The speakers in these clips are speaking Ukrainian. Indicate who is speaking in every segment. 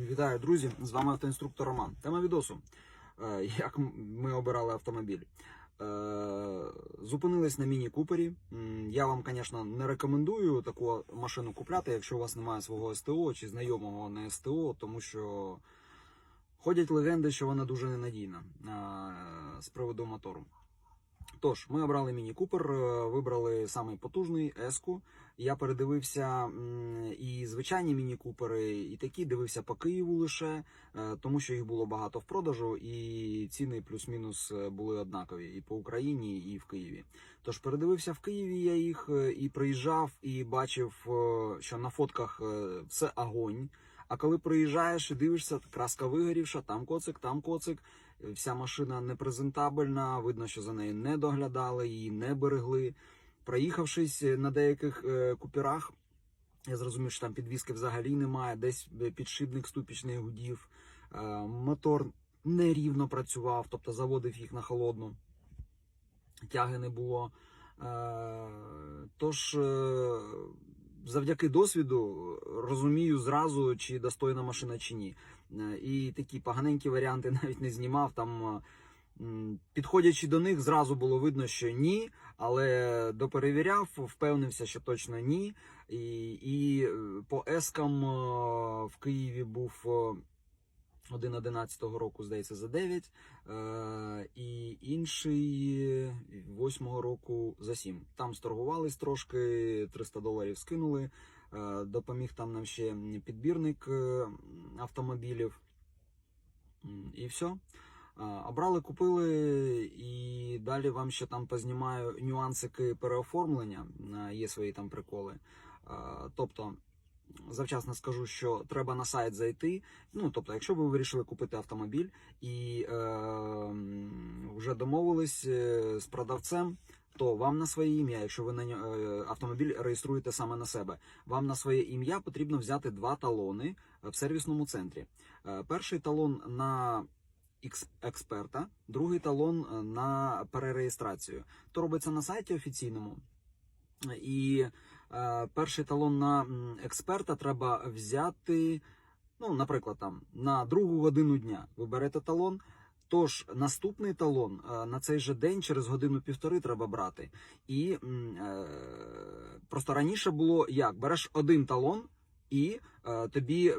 Speaker 1: Вітаю, друзі! З вами автоінструктор Роман. Тема відосу. Е, Як ми обирали автомобіль. Е, Зупинились на міні Купері. Я вам, звісно, не рекомендую таку машину купляти, якщо у вас немає свого СТО чи знайомого на СТО, тому що ходять легенди, що вона дуже ненадійна е, з приводу мотору. Тож, ми обрали міні Купер, е, вибрали самий потужний Еску. Я передивився і звичайні міні Купери, і такі дивився по Києву лише, е, тому що їх було багато в продажу, і ціни плюс-мінус е, були однакові і по Україні, і в Києві. Тож передивився в Києві я їх і приїжджав, і бачив, що на фотках все огонь. А коли приїжджаєш і дивишся, краска вигорівша, там коцик, там коцик. Вся машина непрезентабельна, видно, що за нею не доглядали, її не берегли. Проїхавшись на деяких е, купірах, я зрозумів, що там підвіски взагалі немає, десь е, підшипник ступічний гудів, е, мотор нерівно працював, тобто заводив їх на холодну, тяги не було. Тож, завдяки досвіду розумію зразу, чи достойна машина, чи ні. Е, І такі поганенькі варіанти навіть не знімав. Там, е, підходячи до них, зразу було видно, що ні, але доперевіряв, впевнився, що точно ні. І, і е, по ескам е, в Києві був е, один 11-го року, здається, за 9, е, і інший 8-го року за 7. Там сторгувались трошки, 300 доларів скинули. Е, Допоміг там нам ще підбірник е, автомобілів. І все. Обрали, купили, і далі вам ще там познімаю нюансики переоформлення. Е, Є свої там приколи. Тобто, завчасно скажу, що треба на сайт зайти. Ну, тобто, якщо ви вирішили купити автомобіль і е, вже домовились е, з продавцем. То вам на своє ім'я, якщо ви на е, автомобіль реєструєте саме на себе, вам на своє ім'я потрібно взяти два талони е, в сервісному центрі. Е, Перший талон на експерта, другий талон е, на перереєстрацію. То робиться на сайті офіційному. І перший талон на експерта треба взяти, ну, наприклад, там на другу годину дня ви берете талон. Тож наступний талон е, на цей же день, через годину-півтори, треба брати. І е, просто раніше було як: береш один талон, і е, тобі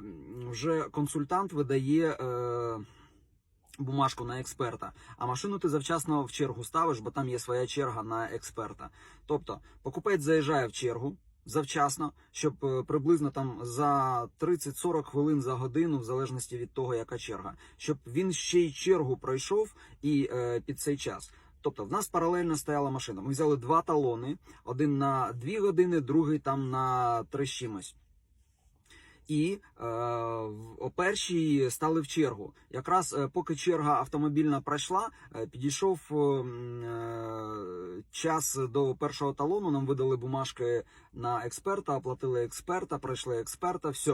Speaker 1: вже консультант видає. Е, Бумажку на експерта, а машину ти завчасно в чергу ставиш, бо там є своя черга на експерта. Тобто покупець заїжджає в чергу завчасно, щоб е, приблизно там за 30-40 хвилин за годину, в залежності від того, яка черга, щоб він ще й чергу пройшов і е, під цей час. Тобто в нас паралельно стояла машина. Ми взяли два талони: один на 2 години, другий там на 3 з чимось. І е, о першій стали в чергу. Якраз е, поки черга автомобільна пройшла, е, підійшов е, е, час до першого талону. Нам видали бумажки на експерта, оплатили експерта, пройшли експерта. Все.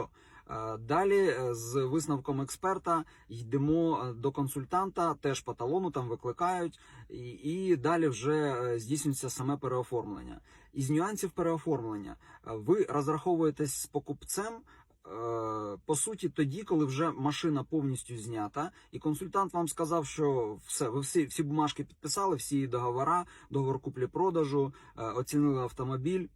Speaker 1: Далі е, з висновком експерта йдемо е, до консультанта, теж по талону там викликають, і, і далі вже е, здійснюється саме переоформлення. Із нюансів переоформлення ви розраховуєтесь з покупцем. Е, По суті, тоді, коли вже машина повністю знята, і консультант вам сказав, що все, ви всі, всі бумажки підписали, всі договори, договор куплі-продажу, е, оцінили автомобіль.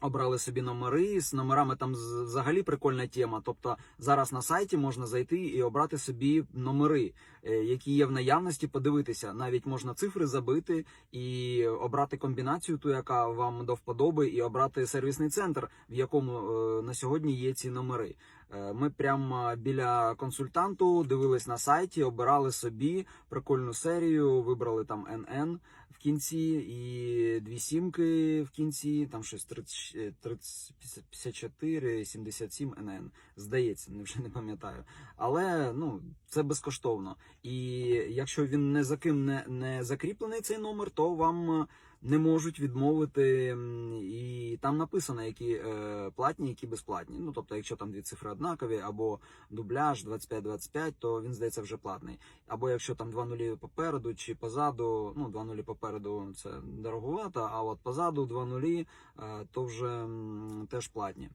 Speaker 1: Обрали собі номери з номерами. Там взагалі прикольна тема. Тобто зараз на сайті можна зайти і обрати собі номери, е, які є в наявності. Подивитися, навіть можна цифри забити і обрати комбінацію, ту, яка вам до вподоби, і обрати сервісний центр, в якому е, на сьогодні є ці номери. Е, Ми прямо біля консультанту дивились на сайті, обирали собі прикольну серію, вибрали там НН в кінці і дві сімки в кінці, там щось 30, 30, 54, 77 НН. Здається, не вже не пам'ятаю. Але ну це безкоштовно. І якщо він не за ким не, закріплений цей номер, то вам не можуть відмовити. І там написано, які е, платні, які безплатні. Ну тобто, якщо там дві цифри однакові, або дубляж 25-25, то він здається вже платний. Або якщо там два нулі попереду чи позаду, ну два нулі попереду це дороговато, а от позаду два нулі, е, то вже м, теж платні.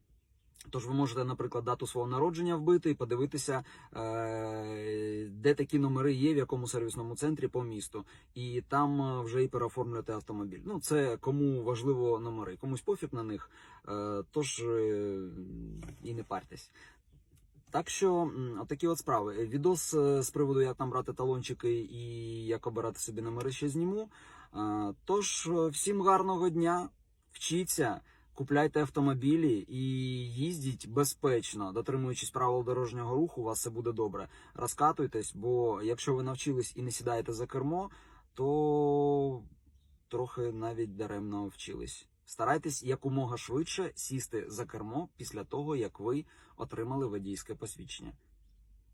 Speaker 1: Тож ви можете, наприклад, дату свого народження вбити і подивитися, е, де такі номери є, в якому сервісному центрі по місту, і там е, вже і переоформлювати автомобіль. Ну, це кому важливо номери, комусь пофіг на них, е, тож і не партесь. Так що м, отакі от справи. Відос з приводу, як там брати талончики і як обирати собі номери ще зніму. Тож всім гарного дня, вчіться, купляйте автомобілі і їздіть безпечно, дотримуючись правил дорожнього руху, у вас все буде добре. Розкатуйтесь, бо якщо ви навчились і не сідаєте за кермо, то трохи навіть даремно вчились. Старайтесь якомога швидше сісти за кермо після того, як ви отримали водійське посвідчення.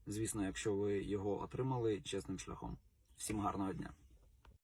Speaker 1: Звісно, якщо ви його отримали чесним шляхом. Всім гарного дня!